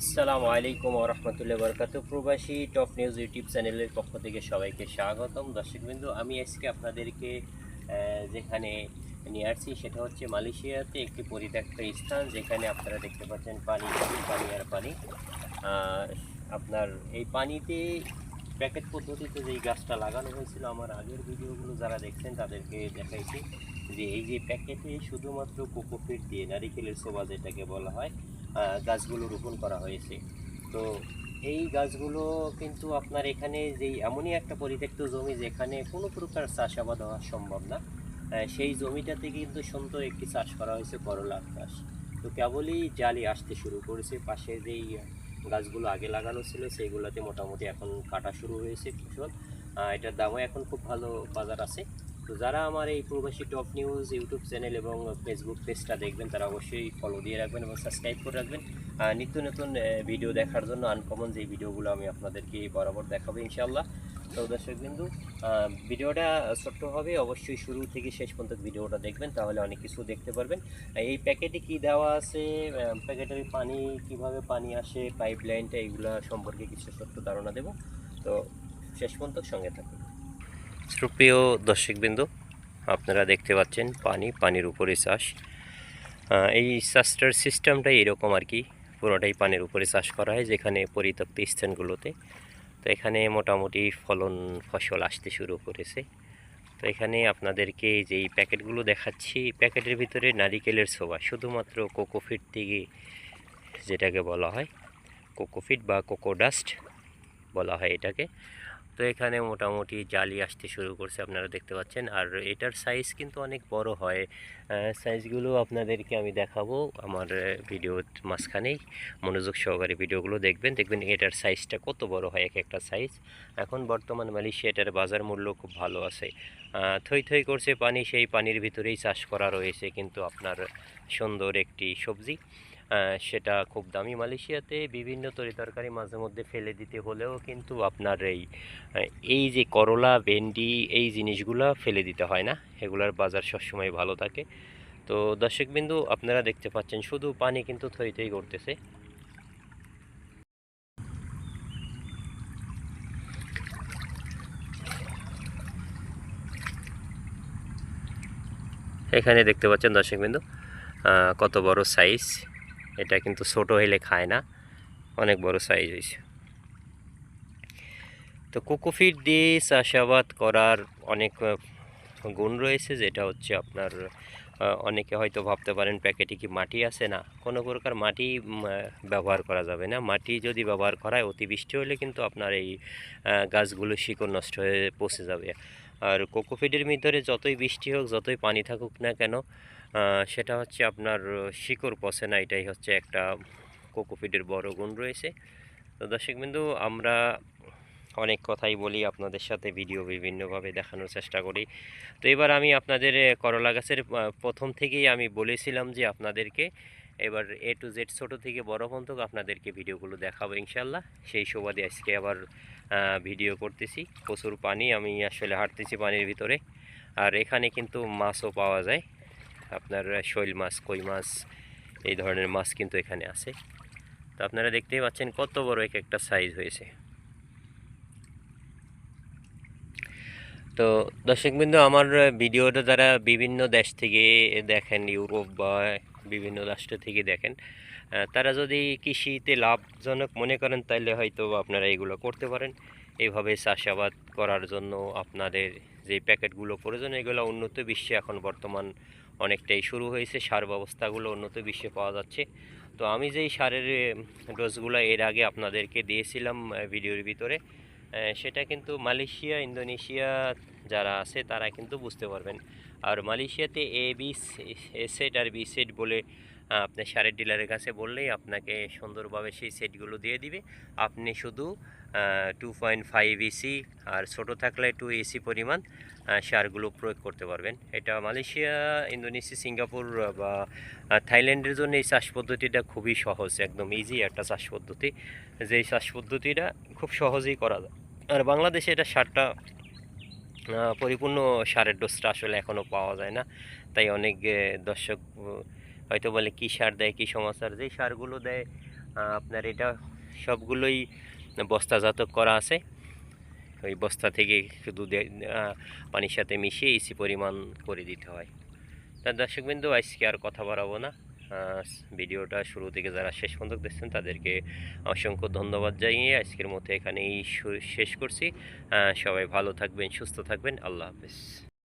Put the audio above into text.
আসসালামু আলাইকুম রহমতুল্লাহ বরকাত প্রবাসী টপ নিউজ ইউটিউব চ্যানেলের পক্ষ থেকে সবাইকে স্বাগতম। দর্শকবৃন্দু, আমি আজকে আপনাদেরকে যেখানে নিয়ে আসছি সেটা হচ্ছে মালয়েশিয়াতে একটি পরিত্যক্ত স্থান যেখানে আপনারা দেখতে পাচ্ছেন পানি পানি আর পানি। আপনার এই পানিতে প্যাকেট পদ্ধতিতে যেই গাছটা লাগানো হয়েছিল, আমার আগের ভিডিওগুলো যারা দেখছেন তাদেরকে দেখাইছি যে এই যে প্যাকেটে শুধুমাত্র কোকোপিট দিয়ে নারিকেলের সোবা যেটাকে বলা হয় গাছগুলো রোপণ করা হয়েছে। তো এই গাছগুলো কিন্তু আপনার এখানে যেই এমনই একটা পরিত্যক্ত জমি যেখানে কোনো প্রকার চাষাবাদ হওয়া সম্ভব না সেই জমিটাতে কিন্তু সুন্দর একটি চাষ করা হয়েছে করলার চাষ। তো কেবলই জালি আসতে শুরু করেছে, পাশে যেই গাছগুলো আগে লাগানো ছিল সেইগুলোতে মোটামুটি এখন কাটা শুরু হয়েছে ফসল। এটার দামও এখন খুব ভালো বাজার আছে। তো যারা আমার এই প্রবাসী টপ নিউজ, ইউটিউব চ্যানেল এবং ফেসবুক পেজটা দেখবেন, তারা অবশ্যই ফলো দিয়ে রাখবেন এবং সাবস্ক্রাইব করে রাখবেন। নিত্য নতুন ভিডিও দেখার জন্য আনকমন যে ভিডিওগুলো আমি আপনাদেরকে বরাবর দেখাবো ইনশাল্লাহ তো দর্শক বিন্দু ভিডিওটা ছোট্ট হবে, অবশ্যই শুরু থেকে শেষ পর্যন্ত ভিডিওটা দেখবেন, তাহলে অনেক কিছু দেখতে পারবেন। এই প্যাকেটে কি দেওয়া আছে? প্যাকেটের পানি, কীভাবে পানি আসে পাইপ লাইনটা এইগুলো সম্পর্কে কিছু ছোট্ট ধারণা দেব। তো শেষ পর্যন্ত সঙ্গে থাকুন। সুপ্রিয় দর্শকবৃন্দু, আপনারা দেখতে পাচ্ছেন পানি, পানির উপরে চাষ। এই চাষটার সিস্টেমটাই এরকম আর কি, পুরোটাই পানির উপরে চাষ করা হয়, যেখানে পরিত্যক্ত স্থানগুলোতে। তো এখানে মোটামুটি ফলন, ফসল আসতে শুরু করেছে। তো এখানে আপনাদেরকে যেই প্যাকেটগুলো দেখাচ্ছি প্যাকেটের ভিতরে নারিকেলের ছোবা শুধুমাত্র কোকোফিট থেকে যেটাকে বলা হয়, কোকোফিট বা কোকো ডাস্ট বলা হয় এটাকে। তো এখানে মোটামুটি জালি আসতে শুরু করছে আপনারা দেখতে পাচ্ছেন। আর এটার সাইজ কিন্তু অনেক বড় হয়। সাইজগুলো আপনাদেরকে আমি দেখাবো আমার ভিডিওর মাঝখানেই। মনোযোগ সহকারে ভিডিওগুলো দেখবেন। দেখবেন এটার সাইজটা কত বড় হয় এক একটা সাইজ এখন বর্তমান মালয়েশিয়া এটার বাজার মূল্য খুব ভালো আছে। থই থই করছে পানি, সেই পানির ভিতরেই চাষ করা রয়েছে কিন্তু আপনার সুন্দর একটি সবজি। সেটা খুব দামি মালয়েশিয়াতে বিভিন্ন তরিতরকারি মাঝে মধ্যে ফেলে দিতে হলেও কিন্তু আপনার এই এই যে করলা, ভেন্ডি এই জিনিসগুলো ফেলে দিতে হয় না। এগুলার বাজার সবসময় ভালো থাকে। তো দর্শকবিন্দু, আপনারা দেখতে পাচ্ছেন শুধু পানি কিন্তু থই থই করতেছে। এখানে দেখতে পাচ্ছেন দর্শকবিন্দু কত বড় সাইজ এটা কিন্তু ছোট হইলে খায় না। অনেক বড় সাইজ হয়েছে তো কোকোফিট দিয়ে চাষাবাদ করার অনেক গুণ রয়েছে, যেটা হচ্ছে আপনার অনেকে হয়তো ভাবতে পারেন প্যাকেটে কি মাটি আছে না। কোনো প্রকার মাটি ব্যবহার করা যাবে না। মাটি যদি ব্যবহার করা হয়, অতিবৃষ্টি হলে কিন্তু আপনার এই গাছগুলো শিকড় নষ্ট হয়ে পচে যাবে। আর কোকোফিটের ভিতরে যতই বৃষ্টি হোক, যতই পানি থাকুক না কেন সেটা হচ্ছে আপনার শিকড় পচে না, এটাই হচ্ছে একটা কোকোফিটের বড় গুণ রয়েছে। তো দর্শক দর্শকবিন্দু আমরা অনেক কথাই বলি, আপনাদের সাথে ভিডিও বিভিন্নভাবে দেখানোর চেষ্টা করি। তো এবার আমি আপনাদের করলা গাছের প্রথম থেকেই আমি বলেছিলাম যে আপনাদেরকে, এবার এ টু জেড ছোটো থেকে বড় পর্যন্ত আপনাদেরকে ভিডিওগুলো দেখাবো ইনশাল্লাহ সেই সুবাদে আজকে আবার ভিডিও করতেছি। প্রচুর পানি, আমি আসলে হাঁটতেছি পানির ভিতরে। আর এখানে কিন্তু মাছও পাওয়া যায়। আপনার শৈল মাছ, কই মাছ, এই ধরনের মাছ কিন্তু এখানে আছে। তো আপনারা দেখতেই পাচ্ছেন কত বড় এক একটা সাইজ হয়েছে। তো দর্শকবৃন্দ, আমার ভিডিওটা যারা বিভিন্ন দেশ থেকে দেখেন, ইউরোপ বা বিভিন্ন রাষ্ট্র থেকে দেখেন তারা যদি কৃষিতে লাভজনক মনে করেন, তাহলে হয়তো আপনারা এগুলো করতে পারেন। এইভাবে চাষাবাদ করার জন্য আপনাদের যে প্যাকেটগুলো প্রয়োজন, এগুলো উন্নত বিশ্বে এখন বর্তমান অনেকটাই শুরু হয়েছে সার ব্যবস্থাগুলো উন্নত বিশ্বে পাওয়া যাচ্ছে। তো আমি যেই সারের ডোজগুলো এর আগে আপনাদেরকে দিয়েছিলাম ভিডিওর ভিতরে সেটা কিন্তু মালয়েশিয়া ইন্দোনেশিয়া যারা আছে তারা কিন্তু বুঝতে পারবেন। আর মালয়েশিয়াতে এ বি সেট আর বি সেট বলে আহ, আপনি সারের ডিলারের কাছে বললেই আপনাকে সুন্দরভাবে সেই সেটগুলো দিয়ে দিবে। আপনি শুধু টু পয়েন্ট ফাইভ ইসি আর ছোটো থাকলে টু এসি পরিমাণ সারগুলো প্রয়োগ করতে পারবেন। এটা মালয়েশিয়া, ইন্দোনেশিয়া, সিঙ্গাপুর বা থাইল্যান্ডের জন্য এই চাষ পদ্ধতিটা খুবই সহজ, একদম ইজি একটা চাষ পদ্ধতি। যেই চাষ পদ্ধতিটা খুব সহজেই করা যায়। আর বাংলাদেশে এটা সারটা পরিপূর্ণ সারের ডোজটা আসলে এখনও পাওয়া যায় না। তাই অনেক দর্শক হয়তো বলে কী সার দেয়, কী সমাচার? যেই সারগুলো দেয় আপনার এটা সবগুলোই বস্তাজাত করা আছে। ওই বস্তা থেকে শুধু পানির সাথে মিশিয়ে ইসি পরিমাণ করে দিতে হয়। তা দর্শকবিন্দু, আজকে আর কথা বাড়াবো না। ভিডিওটা শুরু থেকে যারা শেষ পর্যন্ত দেখছেন, তাদেরকে অসংখ্য ধন্যবাদ জানিয়ে আজকের মতো এখানেই শেষ করছি। সবাই ভালো থাকবেন, সুস্থ থাকবেন। আল্লাহ হাফেজ।